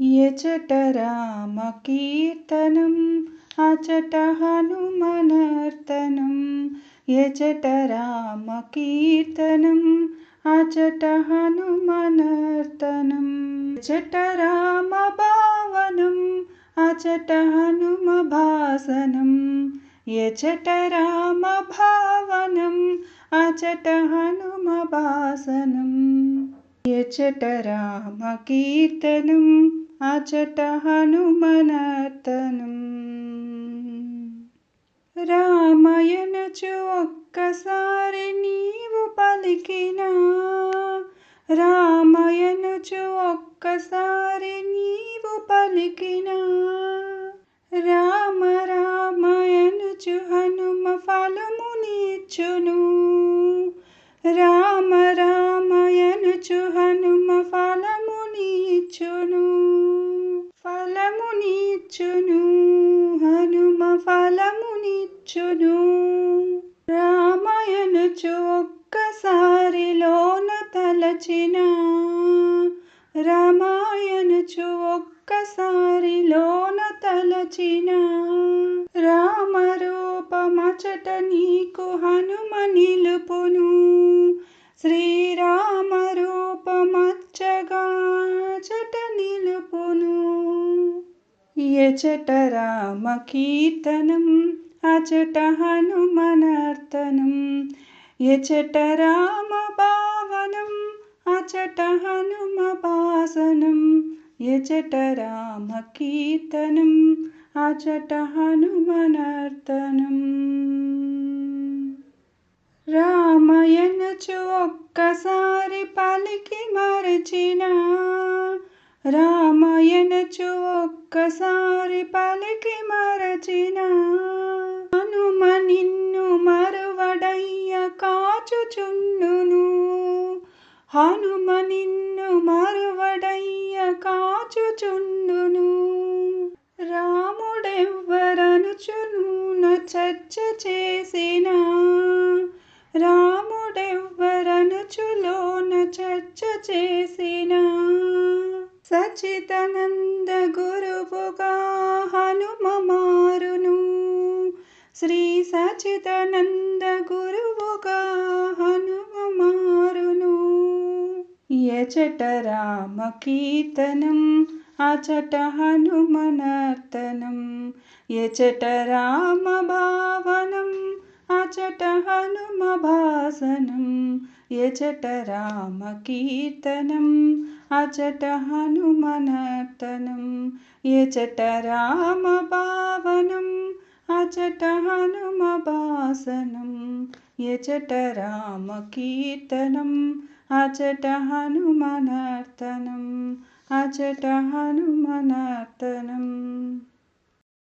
यचट रामकीर्तनम् अचट हनुमनर्तनं यचट रामकीर्तनम् अचट हनुमनर्तनं यजट रामभावनं अचट हनुमभासनं यच्छट रामभावनं अचट हनुमभासनं यच्छट रामकीर्तनम् అచట హనుమభాసనం హనుమనర్తనం రామయనచు ఒక్కసారి నీవు పలికిన రామయనచు ఒక్కసారి నీవు పలికిన రామ రామయనుచు హనుమ ఫలమునిచ్చును రామ రామయనుచు హనుమ ఫలమునిచ్చును ఫలమునిచ్చును హనుమ ఫలమునిచ్చును రామయనుచు ఒక్కసారిలోన తలచిన రామాయనుచు ఒక్కసారిలోన తలచిన. రామరూపమచట నీకు హనుమ నిలుపును శ్రీరామ ఎచట రామ కీర్తనం అచట హనుమనర్తనం. ఎచట రామ భావనం అచట హనుమ భాసనం ఎచట రామ కీర్తనం అచట హనుమనర్తనం. రామయనచు ఒక్కసారి పలికి మరచినా రామయనచు ఒక్కసారి పలికి మరచిన. హనుమ నిన్ను మరువడయ్య కాచుచుండును. హనుమ నిన్ను మరువడయ్య కాచుచుండును. రాముడెవ్వరనుచును చర్చ చేసిన. రాముడెవ్వరనుచులోన చర్చ చేసిన. सचिनन्द गुरुगा श्री सचिदनन्द गुरुवगा यचट रामकीर्तनम् अचट हनुमनर्तनं यचट रामभावनम् अचट हनुमभा శాసనం ఎచట రామ అచట కీర్తనం అచట హనుమనర్తనం ఎచట రామ భావనం అచట హనుమ భాసనం ఎచట రామ కీర్తనం అచట హనుమనర్తనం అచట హనుమనర్తనం.